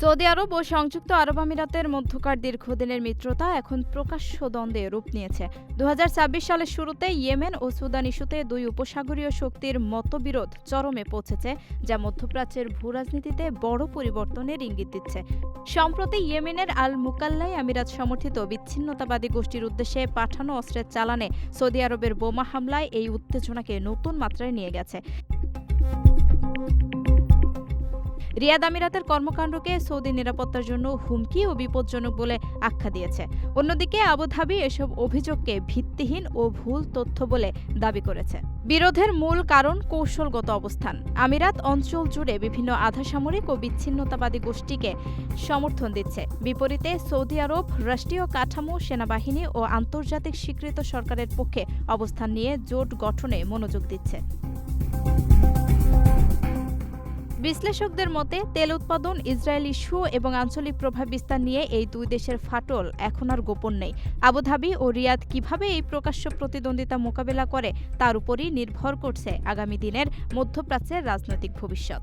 Saudi আরব ও সংযুক্ত আরব আমিরাতের মধ্যকার দীর্ঘদিনের মিত্রতা এখন প্রকাশ্য দ্বন্দ্বে রূপ নিয়েছে। দু সালের শুরুতে ইয়েমেন ও সুদান ইস্যুতে দুই উপসাগরীয় শক্তির মতবিরোধ চরমে পৌঁছেছে, যা মধ্যপ্রাচ্যের ভূরাজনীতিতে বড় পরিবর্তনের ইঙ্গিত দিচ্ছে। সম্প্রতি ইয়েমেনের আল মুকাল্লাই আমিরাত সমর্থিত বিচ্ছিন্নতাবাদী গোষ্ঠীর উদ্দেশ্যে পাঠানো অস্ত্রের চালানে সৌদি আরবের বোমা হামলায় এই উত্তেজনাকে নতুন মাত্রায় নিয়ে গেছে। রিয়াদ আমিরাতের কর্মকাণ্ডকে সৌদি নিরাপত্তার জন্য হুমকি ও বিপজ্জনক বলে আখ্যা দিয়েছে। অন্যদিকে আবুধাবি এসব অভিযোগকে ভিত্তিহীন ও ভুল তথ্য বলে দাবি করেছে। বিরোধের মূল কারণ কৌশলগত অবস্থান। আমিরাত অঞ্চল জুড়ে বিভিন্ন আধাসামরিক ও বিচ্ছিন্নতাবাদী গোষ্ঠীকে সমর্থন দিচ্ছে। বিপরীতে সৌদি আরব, রাষ্ট্রীয় কাঠামো, সেনাবাহিনী ও আন্তর্জাতিক স্বীকৃত সরকারের পক্ষে অবস্থান নিয়ে জোট গঠনে মনোযোগ দিচ্ছে। বিশ্লেষকদের মতে, তেল উৎপাদন ইসরায়েলি ইস্যু এবং আঞ্চলিক প্রভাব বিস্তার নিয়ে এই দুই দেশের ফাটল এখন আর গোপন নেই। আবুধাবি ও রিয়াদ কীভাবে এই প্রকাশ্য প্রতিদ্বন্দ্বিতা মোকাবেলা করে, তার উপরই নির্ভর করছে আগামী দিনের মধ্যপ্রাচ্যের রাজনৈতিক ভবিষ্যৎ।